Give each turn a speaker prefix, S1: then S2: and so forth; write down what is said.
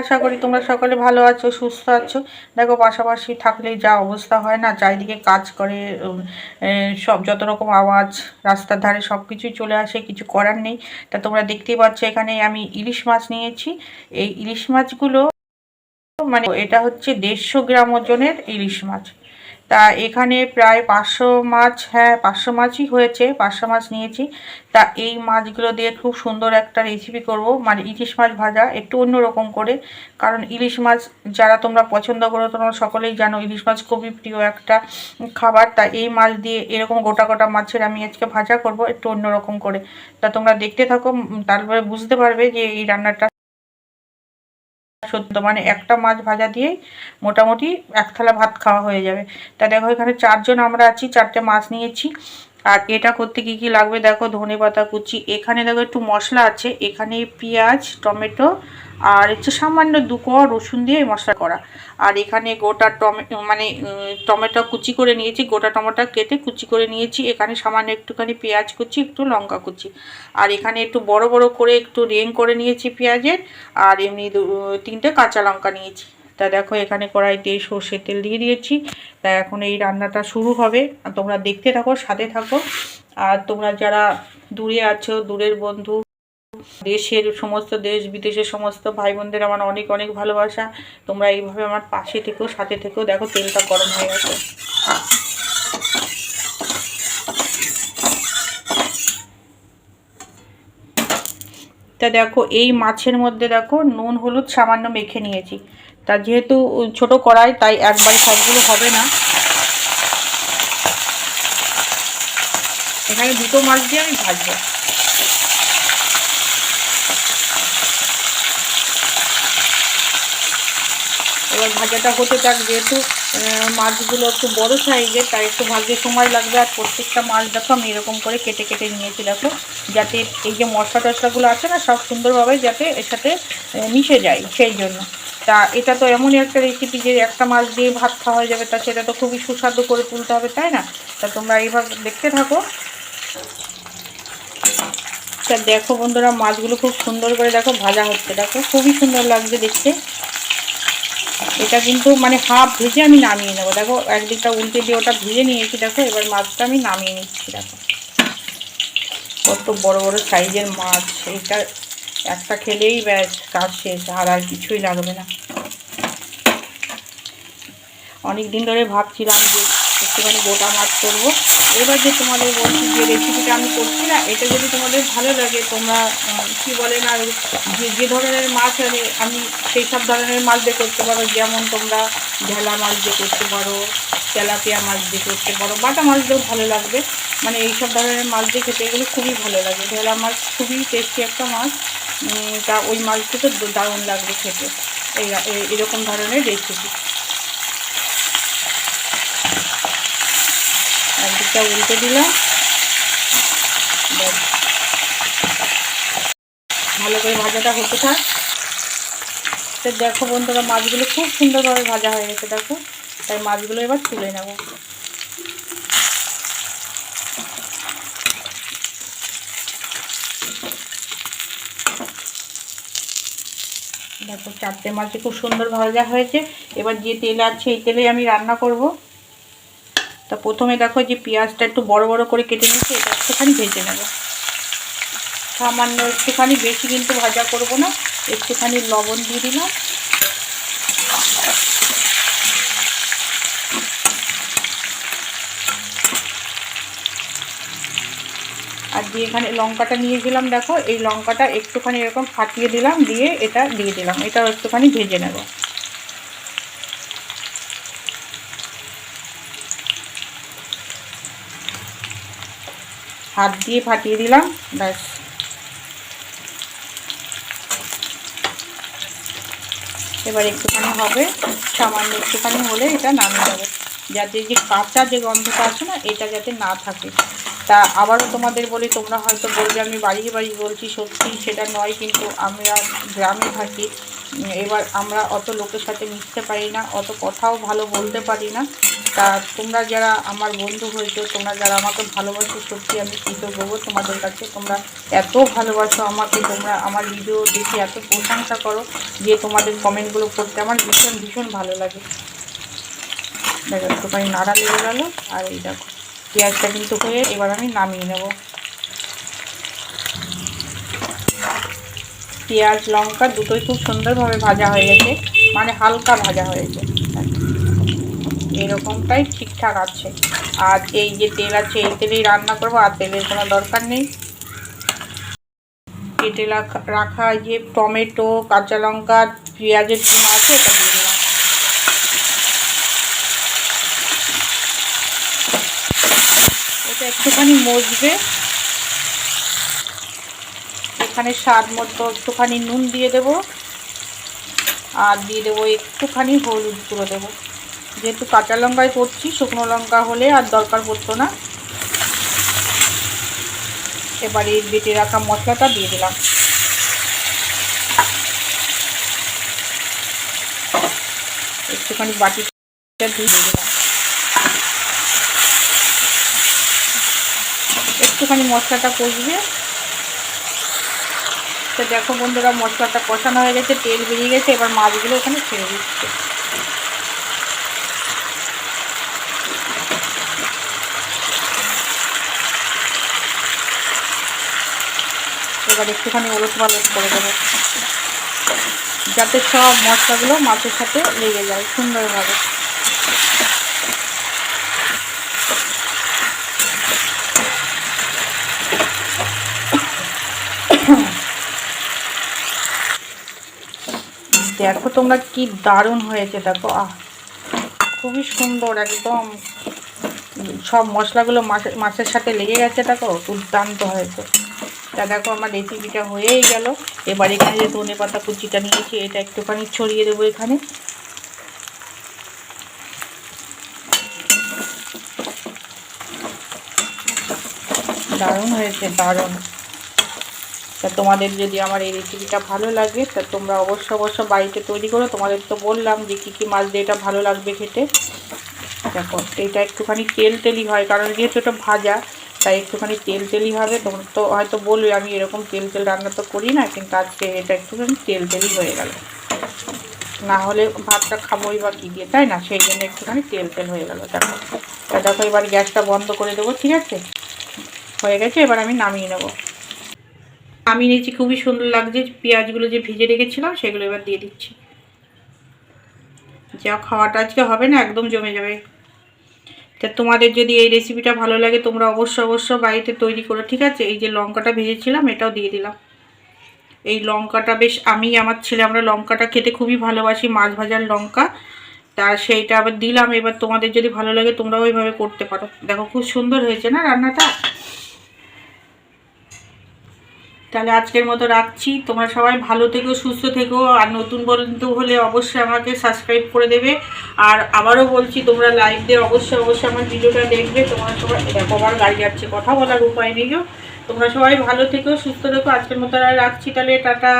S1: আশা করি তোমরা সকলে ভালো আছো, সুস্থ আছো। দেখো, পাশাপাশি থাকলে যা অবস্থা হয় না, চারিদিকে কাজ করে সব যত রকম আওয়াজ, রাস্তার ধারে সব কিছুই চলে আসে, কিছু করার নেই। তা তোমরা দেখতেই পাচ্ছ, এখানে আমি ইলিশ মাছ নিয়েছি। এই ইলিশ মাছগুলো মানে এটা হচ্ছে দেড়শো গ্রাম ওজনের ইলিশ মাছ। তা এখানে প্রায় পাঁচশো মাছ হ্যাঁ পাঁচশো মাছই হয়েছে, পাঁচশো মাছ নিয়েছি। তা এই মাছগুলো দিয়ে খুব সুন্দর একটা রেসিপি করব। মানে ইলিশ মাছ ভাজা, একটু অন্যরকম করে। কারণ ইলিশ মাছ যারা তোমরা পছন্দ করো, তোমরা সকলেই জানো ইলিশ মাছ খুবই প্রিয় একটা খাবার। তা এই মাছ দিয়ে এরকম গোটা গোটা মাছের আমি আজকে ভাজা করব একটু অন্যরকম করে। তা তোমরা দেখতে থাকো তারপরে বুঝতে পারবে যে এই রান্নাটা সত্য মানে একটা মাছ ভাজা দিয়েই মোটামুটি এক থালা ভাত খাওয়া হয়ে যাবে। তা দেখো, এখানে চারজন আমরা আছি, চারটে মাছ নিয়েছি। আর এটা করতে কি কি লাগবে? দেখো ধনে পাতা কুচি। এখানে দেখো, একটু মশলা আছে। এখানে পেঁয়াজ, টমেটো আর হচ্ছে সামান্য দু কোয়া রসুন দিয়ে মশলা করা। আর এখানে গোটা টমেটো মানে টমেটো কুচি করে নিয়েছি। গোটা টমেটো কেটে কুচি করে নিয়েছি। এখানে সামান্য একটুখানি পেঁয়াজ কুচি, একটু লঙ্কা কুচি। আর এখানে একটু বড় বড় করে একটু রেং করে নিয়েছি পেঁয়াজের। আর এমনি তিনটে কাঁচা লঙ্কা নিয়েছি। তা দেখো, এখানে কড়াইতে সর্ষের তেল দিয়ে দিয়েছি। তা এখন এই রান্নাটা শুরু হবে। তোমরা দেখতে থাকো, সাথে থাকো। আর তোমরা যারা দূরে আছো, দূরের বন্ধু দেশের সমস্ত দেশ বিদেশের সমস্ত ভাই বোনদের আমার অনেক অনেক ভালোবাসা। তোমরা এইভাবে আমার পাশে থেকেও সাথে থেকেও দেখো, তেলটা গরম হয়ে গেছে। তা দেখো, এই মাছের মধ্যে দেখো, নুন, হলুদ সামান্য মেখে নিয়েছি। তা যেহেতু ছোট কড়াই, তাই একবারে সবগুলো হবে না। এখানে দুটো মাছ দিয়ে আমি ভাজবো। এবার ভাজাটা হতে থাক যেহেতু মাছগুলো একটু বড় সাইজের, তাই একটু ভাজতে সময় লাগবে। আর প্রত্যেকটা মাছ দেখো, আমি এরকম করে কেটে কেটে নিয়েছি, দেখো। যাতে এই যে মশলা টশলাগুলো আছে না, সব সুন্দরভাবে যাতে এর সাথে মিশে যায় সেই জন্য। তা এটা তো এমনই একটা রেসিপি যে একটা মাছ দিয়ে ভাত খাওয়া হয়ে যাবে, তা সেটা তো খুবই সুস্বাদু করে তুলতে হবে, তাই না? তা তোমরা এইভাবে দেখতে থাকো। তা দেখো বন্ধুরা, মাছগুলো খুব সুন্দর করে দেখো, ভাজা হচ্ছে, দেখো। খুবই সুন্দর লাগছে দেখতে। এটা কিন্তু মানে হাফ ভেজে আমি নামিয়ে নেব। দেখো, একদিকটা উল্টে দিয়ে ওটা ভেজে নিয়েছি, দেখো, এবার মাছটা আমি নামিয়ে নিচ্ছি, দেখো। কত বড় বড় সাইজের মাছ এটা একটা খেলেই ব্যাস, কাজ শেষ, আর আর কিছুই লাগবে না। অনেক দিন ধরে ভাবছিলাম যে একটুখানি গোটা মাছ করব। এবার যে তোমাদের বলছি যে রেসিপিটা আমি করছি না, এটা যদি তোমাদের ভালো লাগে, তোমরা কি বলে না, যে যে ধরনের মাছ আমি আমি সেই সব ধরনের মাছ দিয়ে করতে পারো, যেমন তোমরা ঢেলা মাছ দিয়ে করতে পারো, তেলাপিয়া মাছ দিয়ে করতে পারো, বাটা মাছ দিয়েও ভালো লাগবে। মানে এই সব ধরনের মাছ দিয়ে খেতে এগুলো খুবই ভালো লাগে। ঢেলা মাছ খুবই টেস্টি একটা মাছ তা ওই মাছটা তো দারুণ লাগবে খেতে। এই- এরকম ধরনের রেসিপি একদিকটা উল্টে দিলাম। ভালো করে ভাজাটা হতে থাক। তো দেখো বন্ধুরা, মাছগুলো খুব সুন্দরভাবে ভাজা হয়ে গেছে, দেখো। তাই মাছগুলো এবার তুলে নেব। দেখো, চারটে মাছই খুব সুন্দর ভাজা হয়েছে। এবার যে তেল আছে, এই তেলে আমি রান্না করব। তা প্রথমে দেখো যে পেঁয়াজটা একটু বড় বড় করে কেটে নিয়েছি, এটা একটুখানি ভেজে নেব। সামান্য একটুখানি বেশি কিন্তু ভাজা করব না, একটুখানি লবণ দিয়ে দিলাম। আর দিয়ে এখানে লঙ্কাটা নিয়ে নিয়েছিলাম, দেখো, এই লঙ্কাটা একটুখানি এরকম ফাটিয়ে দিলাম, দিয়ে এটা দিয়ে দিলাম, এটাও একটুখানি ভেজে নেব। হাত দিয়ে ফাটিয়ে দিলাম, ব্যাস। এবার একটুখানি হবে, সামান্য একটুখানি হলে এটা নামিয়ে যাবে যাতে যে কাঁচা যে গন্ধটা আছে না, এটা যাতে না থাকে। তা আবারও তোমাদের বলি, তোমরা হয়তো বলবে, আমি বাড়িয়ে বাড়ি বলছি সত্যি সেটা নয়, কিন্তু আমরা গ্রামে থাকি এবার আমরা অত লোকের সাথে মিশতে পারি না, অত কথাও ভালো বলতে পারি না। তা তোমরা যারা আমার বন্ধু হয়েছো, তোমরা যারা আমাকে ভালোবাসো, সত্যি আমি কৃতজ্ঞ তোমাদের কাছে। তোমরা এত ভালোবাসো আমাকে, তোমরা আমার ভিডিও দেখে এত প্রশংসা করো যে তোমাদের কমেন্টগুলো পড়তে আমার ভীষণ ভীষণ ভালো লাগে। দেখো, একটুখানি নাড়া লেগে গেলো, আর এই দেখো পেঁয়াজটা কিন্তু হয়ে এবার আমি নামিয়ে নেব। পেঁয়াজ, লঙ্কা দুটোই খুব সুন্দরভাবে ভাজা হয়ে গেছে। মানে হালকা ভাজা হয়েছে। এরকমটাই ঠিকঠাক আছে। আর এই যে তেল আছে, এই তেলেই রান্না করব, আর তেলের কোনো দরকার নেই। কেটে রাখা যে টমেটো, কাঁচা লঙ্কা, পেঁয়াজের চুন আছে একটুখানি মজবে। এখানে স্বাদ মতো, একটুখানি নুন দিয়ে দেব। আর দিয়ে দেবো একটুখানি হলুদ গুঁড়ো দেবো। যেহেতু কাঁচা লঙ্কায় করছি, শুকনো লঙ্কা হলে আর দরকার পড়তো না। এবারে বেটে রাখা মশলাটা দিয়ে দিলাম। একটুখানি বাটিটা দিয়ে দিলাম। একটুখানি মশলাটা কষবে তো দেখো বন্ধুরা, মশলাটা কষানো হয়ে গেছে, তেল বেরিয়ে গেছে, এবার মাছগুলো এখানে ছেড়ে দিচ্ছে। এবার একটুখানি ওলট পালট করে দেবো, যাতে সব মশলাগুলো মাছের সাথে লেগে যায় সুন্দরভাবে। দেখো তোমরা কি দারুণ হয়েছে, দেখো, আহ, খুবই সুন্দর একদম। সব মশলাগুলো মাছের মাছের সাথে লেগে গেছে, দেখো, দুর্দান্ত হয়েছে। তা দেখো, আমার রেসিপিটা হয়েই গেল। এবার এখানে যে ধনে পাতা কুচিটা নিয়েছি, এটা একটুখানি ছড়িয়ে দেবো এখানে। দারুণ হয়েছে, দারুণ। তা তোমাদের যদি আমার এই রেসিপিটা ভালো লাগে, তা তোমরা অবশ্য অবশ্য বাড়িতে তৈরি করো। তোমাদের তো বললাম যে কী কী মাছ দিয়ে এটা ভালো লাগবে খেতে। দেখো, এটা একটুখানি তেল তেলই হয়, কারণ যেহেতু এটা ভাজা, তাই একটুখানি তেল তেলই হবে। তোমরা তো হয়তো বলবে, আমি এরকম তেল তেল রান্না তো করি না, কিন্তু আজকে এটা একটুখানি তেল তেলই হয়ে গেল। না হলে ভাতটা খাবোই বা কী দিয়ে, তাই না? সেই জন্য একটুখানি তেল তেল হয়ে গেল, দেখো। তা দেখো, এবার গ্যাসটা বন্ধ করে দেবো, ঠিক আছে? হয়ে গেছে, এবার আমি নামিয়ে নেব। আমি নিয়েছি খুবই সুন্দর লাগছে। পেঁয়াজগুলো যে ভেজে রেখেছিলাম, সেগুলো এবার দিয়ে দিচ্ছি। যা খাওয়াটা আজকে হবে না, একদম জমে যাবে। তা তোমাদের যদি এই রেসিপিটা ভালো লাগে, তোমরা অবশ্য অবশ্য বাড়িতে তৈরি করো, ঠিক আছে? এই যে লঙ্কাটা ভেজেছিলাম, এটাও দিয়ে দিলাম। এই লঙ্কাটা বেশ, আমি আমার ছেলে, আমরা লঙ্কাটা খেতে খুবই ভালোবাসি, মাছ ভাজার লঙ্কা। তা সেইটা আবার দিলাম, এবার তোমাদের যদি ভালো লাগে, তোমরাও ওইভাবে করতে পারো। দেখো, খুব সুন্দর হয়েছে না রান্নাটা? তাহলে আজকের মতো রাখছি। তোমরা সবাই ভালো থেকো, সুস্থ থেকো, আর নতুন বন্ধু হলে অবশ্যই আমাকে সাবস্ক্রাইব করে দেবে। আর আবারও বলছি, তোমরা লাইভ দিয়ে অবশ্যই অবশ্যই আমার ভিডিওটা দেখবে। তোমরা সবাই, দেখো, আমার গাড়ি যাচ্ছে, কথা বলার উপায় নেই তোমরা সবাই ভালো থেকো, সুস্থ থেকো। আজকের মতো রাখছি, তাহলে টাটা।